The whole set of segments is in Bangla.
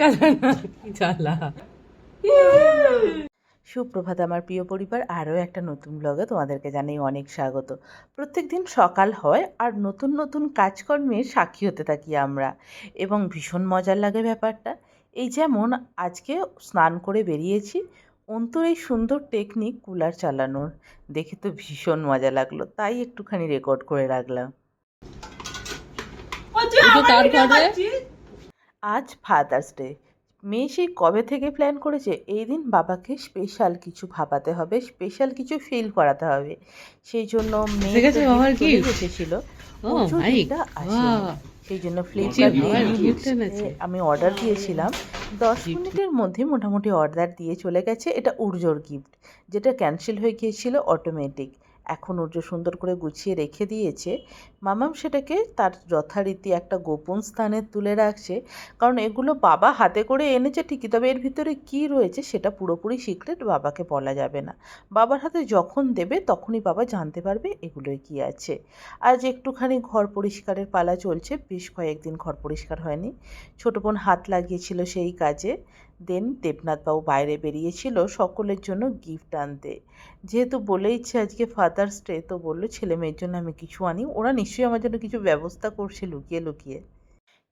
কাদা না কি জ্বালা সুপ্রভাত আমার প্রিয় পরিবার আরও একটা নতুন ব্লগে তোমাদেরকে জানাই অনেক স্বাগত। প্রত্যেক দিন সকাল হয় আর নতুন নতুন কাজকর্মের সাক্ষী হতে থাকি আমরা এবং ভীষণ মজার লাগে ব্যাপারটা। এই যেমন আজকে স্নান করে বেরিয়েছি অন্তর এই সুন্দর টেকনিক কুলার চালানোর। দেখে তো ভীষণ মজা লাগল তাই একটুখানি রেকর্ড করে রাখলাম। আজ ফাদার্স ডে মেয়ে সেই কবে থেকে প্ল্যান করেছে? এই দিন বাবাকে স্পেশাল কিছু ভাবাতে হবে স্পেশাল কিছু ফিল করাতে হবে। সেই জন্য মেয়ে এসেছিল। আসেনি। সেই জন্য ফ্লিপকার্ট। আমি অর্ডার দিয়েছিলাম। দশ মিনিটের মধ্যে মোটামুটি অর্ডার দিয়ে চলে গেছে। এটা উর্জোর গিফট যেটা ক্যান্সেল হয়ে গিয়েছিল অটোমেটিক এখন উর্জো সুন্দর করে গুছিয়ে রেখে দিয়েছে, মামাম সেটাকে তার যথারীতি একটা গোপন স্থানে তুলে রাখছে। কারণ এগুলো বাবা হাতে করে এনেছে ঠিকই, তবে এর ভিতরে কি রয়েছে সেটা পুরোপুরি সিক্রেট বাবাকে বলা যাবে না। বাবার হাতে যখন দেবে তখনই বাবা জানতে পারবে এগুলোয় কি আছে। আজ একটুখানি ঘর পরিষ্কারের পালা চলছে, বেশ কয়েকদিন ঘর পরিষ্কার হয়নি। ছোটো বোন হাত লাগিয়েছিল সেই কাজে। দেন দেবনাথবাবু বাইরে বেরিয়েছিল সকলের জন্য গিফট আনতে। যেহেতু বলেইছে আজকে ফাদার্স ডে তো বলল ছেলে মেয়ের জন্য আমি কিছু আনি, ওরা নিশ্চয়ই আমার জন্য কিছু ব্যবস্থা করছে, লুকিয়ে লুকিয়ে।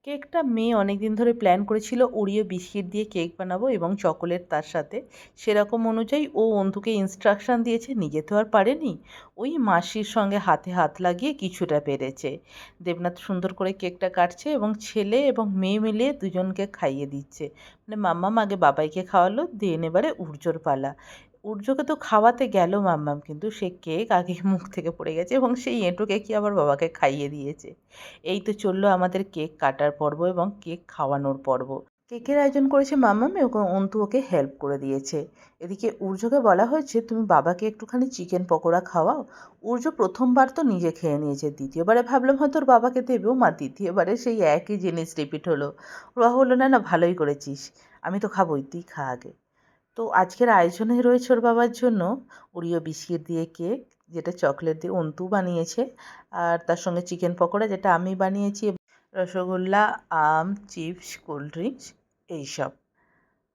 কেকটা মেয়ে অনেক দিন ধরে প্ল্যান করেছিল, ওরিও বিস্কিট দিয়ে কেক বানাবো এবং চকোলেট তার সাথে। সেরকম অনুযায়ী ও অন্ধুকে ইনস্ট্রাকশান দিয়েছে, নিজে তো আর পারেনি। ওই মাসির সঙ্গে হাতে হাত লাগিয়ে কিছুটা পেরেছে। দেবনাথ সুন্দর করে কেকটা কাটছে এবং ছেলে এবং মেয়ে মিলিয়ে দুজনকে খাইয়ে দিচ্ছে। মানে মাম্মাম আগে বাবাইকে খাওয়ালো, দেন এবারে উর্জোর পালা। উর্জোকে তো খাওয়াতে গেল মাম্মাম কিন্তু সে কেক আগে মুখ থেকে পড়ে গেছে এবং সেই এঁটো কেকই আবার বাবাকে খাইয়ে দিয়েছে। এই তো চলল আমাদের কেক কাটার পর্ব এবং কেক খাওয়ানোর পর্ব। কেকের আয়োজন করেছে মাম্মাম এবং অন্তু ওকে হেল্প করে দিয়েছে। এদিকে উর্জকে বলা হয়েছে, তুমি বাবাকে একটুখানি চিকেন পকোড়া খাওয়াও। উর্জ প্রথমবার তো নিজে খেয়ে নিয়েছে, দ্বিতীয়বারে ভাবলাম হয়তো ওর বাবাকে দেবেও। মা দ্বিতীয়বারে সেই একই জিনিস রিপিট হলো। ওরা হলো না না, ভালোই করেছিস। আমি তো খাবোই, তুই খা আগে। তো আজকের আয়োজনে রয়েছে ওর বাবার জন্য ওরিও বিস্কিট দিয়ে কেক, যেটা চকলেট দিয়ে অন্তু বানিয়েছে। আর তার সঙ্গে চিকেন পকোড়া, যেটা আমি বানিয়েছি রসগোল্লা, আম, চিপস, কোল্ড ড্রিঙ্কস, এইসব।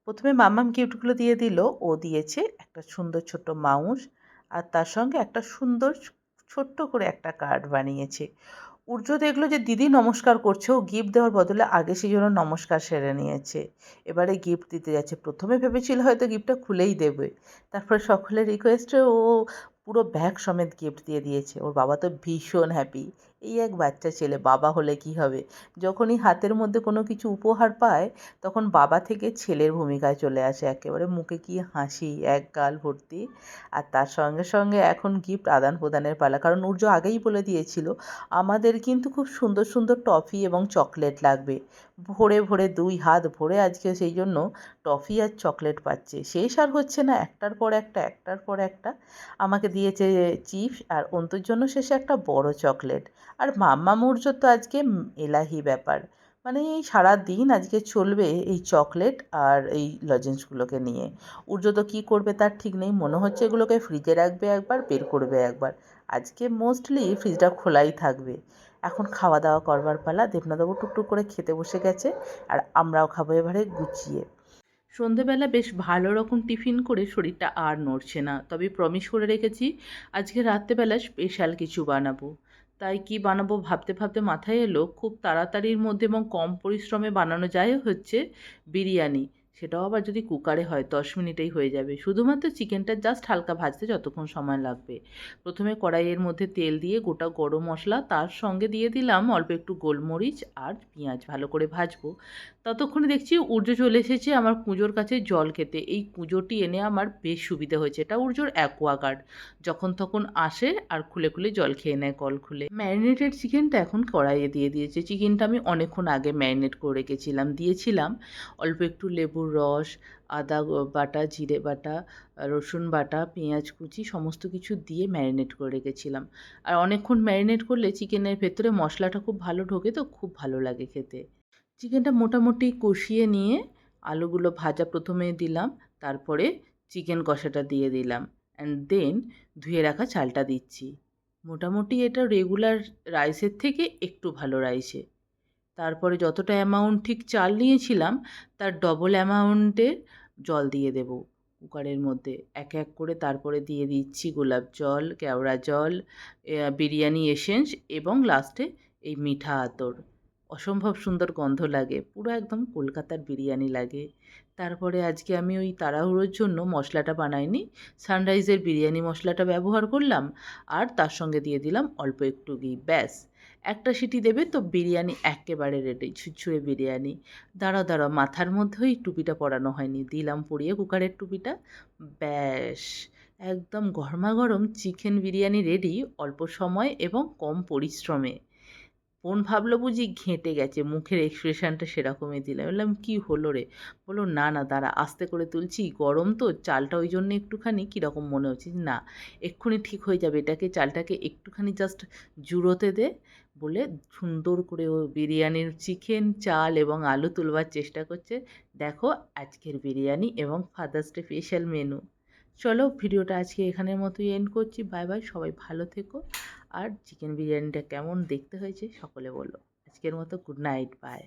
প্রথমে মামাম গিফটগুলো দিয়ে দিল। ও দিয়েছে একটা সুন্দর ছোট্ট মাউস, আর তার সঙ্গে একটা সুন্দর ছোট্ট করে একটা কার্ড বানিয়েছে। উর্জ দেখল যে দিদি নমস্কার করছে, ও গিফট দেওয়ার বদলে আগে সেই জন্য নমস্কার সেরে নিয়েছে। এবারে গিফট দিতে যাচ্ছে। প্রথমে ভেবেছিল হয়তো গিফটটা খুলেই দেবে। তারপরে সকলের রিকোয়েস্টে ও পুরো ব্যাগ সমেত গিফট দিয়ে দিয়েছে। ওর বাবা তো ভীষণ হ্যাপি এই এক বাচ্চা ছেলে, বাবা হলে কি হবে? যখনই হাতের মধ্যে কোনো কিছু উপহার পায়, তখন বাবা থেকে ছেলের ভূমিকায় চলে আসে। একেবারে মুখে কি হাসি, এক গাল ভর্তি। আর তার সঙ্গে সঙ্গে এখন গিফট আদান প্রদানের পালা। কারণ উর্জ আগেই বলে দিয়েছিল, আমাদের কিন্তু খুব সুন্দর সুন্দর টফি এবং চকলেট লাগবে। ভরে ভরে দুই হাত ভরে আজকে সেই জন্য টফি আর চকলেট পাচ্ছে। শেষ আর হচ্ছে না, একটার পর একটা, একটার পর একটা। আমাকে দিয়েছে চিপস আর অন্তর জন্য শেষে একটা বড় চকলেট। আর মাম্মা মৌর্যর তো আজকে এলাহি ব্যাপার। মানে এই সারা দিন আজকে চলবে এই চকলেট আর এই লজেন্সগুলোকে নিয়ে। উর্জ তো কী করবে তার ঠিক নেই, মনে হচ্ছে এগুলোকে ফ্রিজে রাখবে একবার, বের করবে একবার। আজকে মোস্টলি ফ্রিজটা খোলাই থাকবে। এখন খাওয়া দাওয়া করবার পালা দেবনাথবাবু টুকটুক করে খেতে বসে গেছে আর আমরাও খাব এবারে গুছিয়ে। সন্ধেবেলা বেশ ভালো রকম টিফিন করে শরীরটা আর নড়ছে না, তবে প্রমিস করে রেখেছি আজকে রাত্রেবেলা স্পেশাল কিছু বানাবো। তাই কি বানাবো ভাবতে ভাবতে মাথায় এলো, খুব তাড়াতাড়ির মধ্যে এবং কম পরিশ্রমে বানানো যায় হচ্ছে বিরিয়ানি। সেটাও আবার যদি কুকারে হয় দশ মিনিটেই হয়ে যাবে। শুধুমাত্র চিকেনটা জাস্ট হালকা ভাজতে যতক্ষণ সময় লাগবে। প্রথমে কড়াইয়ের মধ্যে তেল দিয়ে গোটা গরম মশলা তার সঙ্গে দিয়ে দিলাম অল্প একটু গোলমরিচ আর পেঁয়াজ ভালো করে ভাজবো। ততক্ষণে দেখছি উর্জো চলে এসেছে আমার কুঁজোর কাছে জল খেতে। এই কুঁজোটি এনে আমার বেশ সুবিধা হয়েছে। এটা উর্জোর অ্যাকোয়াগার্ড যখন তখন আসে আর খুলে খুলে জল খেয়ে নেয় কল খুলে। ম্যারিনেটেড চিকেনটা এখন কড়াইয়ে দিয়ে দিয়েছে। চিকেনটা আমি অনেকক্ষণ আগে ম্যারিনেট করে রেখেছিলাম, দিয়েছিলাম। অল্প একটু লেবুর রস, আদা বাটা, জিরে বাটা, রসুন বাটা, পেঁয়াজ কুচি সমস্ত কিছু দিয়ে ম্যারিনেট করে রেখেছিলাম। আর অনেকক্ষণ ম্যারিনেট করলে চিকেনের ভেতরে মশলাটা খুব ভালো ঢোকে তো, খুব ভালো লাগে খেতে। চিকেনটা মোটামুটি কষিয়ে নিয়ে আলুগুলো ভাজা প্রথমে দিলাম, তারপরে চিকেন কষাটা দিয়ে দিলাম। অ্যান্ড দেন ধুয়ে রাখা চালটা দিচ্ছি। মোটামুটি এটা রেগুলার রাইসের থেকে একটু ভালো রাইসে তারপরে যতটা অ্যামাউন্ট ঠিক চাল নিয়েছিলাম, তার ডবল অ্যামাউন্টের জল দিয়ে দেব কুকারের মধ্যে। এক এক করে তারপরে দিয়ে দিচ্ছি গোলাপ জল, কেওড়া জল বিরিয়ানি এসেন্স এবং লাস্টে এই মিঠা আতর। অসম্ভব সুন্দর গন্ধ লাগে, পুরো একদম কলকাতার বিরিয়ানি লাগে। তারপরে আজকে আমি ওই তাড়াহুড়োর জন্য মশলাটা বানাইনি সানরাইজের বিরিয়ানি মশলাটা ব্যবহার করলাম, আর তার সঙ্গে দিয়ে দিলাম অল্প একটু ঘি, ব্যাস। একটা সিটি দেবে তো বিরিয়ানি একেবারে রেডি ঝুরঝুরে বিরিয়ানি। দাঁড়া দাঁড়া মাথার মধ্যেই টুপিটা পরানো হয়নি। দিলাম পরিয়ে কুকারের টুপিটা। ব্যাস, একদম গরমাগরম চিকেন বিরিয়ানি রেডি অল্প সময় এবং কম পরিশ্রমে। বোন ভাবলো বুঝি ঘেঁটে গেছে, মুখের এক্সপ্রেশনটা সেরকমই দিলাম বললাম, কি হলো রে? বলল, না না, দাঁড়া, আস্তে করে তুলছি, গরম তো, চালটা ওই জন্য একটুখানি, কীরকম মনে হচ্ছে না, এক্ষুনি ঠিক হয়ে যাবে, এটাকে, চালটাকে একটুখানি জাস্ট জুড়োতে দে। বলে সুন্দর করে ও বিরিয়ানির চিকেন চাল এবং আলু তুলবার চেষ্টা করছে। দেখো, আজকের বিরিয়ানি এবং ফাদার্স ডে স্পেশাল মেনু চলো ভিডিওটা আজকে এখানের মতোই এন্ড করছি। বাই বাই সবাই ভালো থেকো। আর চিকেন বিরিয়ানিটা কেমন দেখতে হয়েছে সকলে বলো। আজকের মতো গুড নাইট বাই